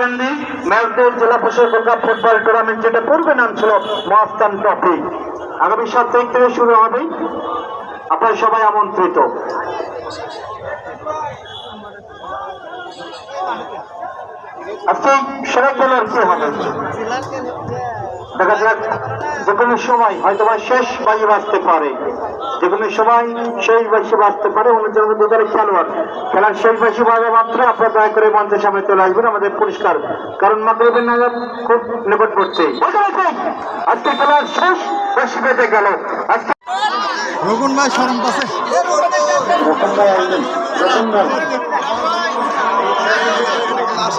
গান্ধী ম্যাচদের জেলা পরিষদ cup football tournament যেটা পূর্বে নাম ছিল মহাস্তান ট্রফি। আগামী সপ্তাহ থেকে শুরু হবে। আপনারা সবাই আমন্ত্রিত। আজকে সেরা খেলার কি হবে? দেখা যাক যে কোনো সময় হয়তো বা শেষ বাজি বাঁচতে পারে। যে কোনো সময় শেষ বাজি বাজতে পারে অনুযায়ী দু দলের খেলোয়াড়। খেলার শেষ বাজি বাজা মাত্র আপনারা দয়া করে মঞ্চের সামনে চলে আসবেন আমাদের পরিষ্কার কারণ মাগরীবের নাগাদ খুব নিকট পড়ছে? আজকে খেলার শেষ বাসি পেতে গেল। আজকে রঘুন ভাই সরম পাশে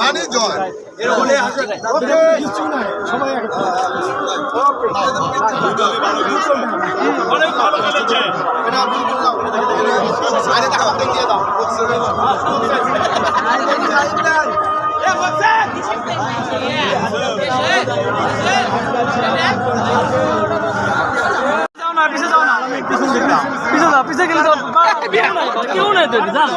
মানে জয় অনেক ভালো খেলেছে যাও না পিছে যাও না পিছে যাও পিছে গেলে তো কেউ নাই তো জান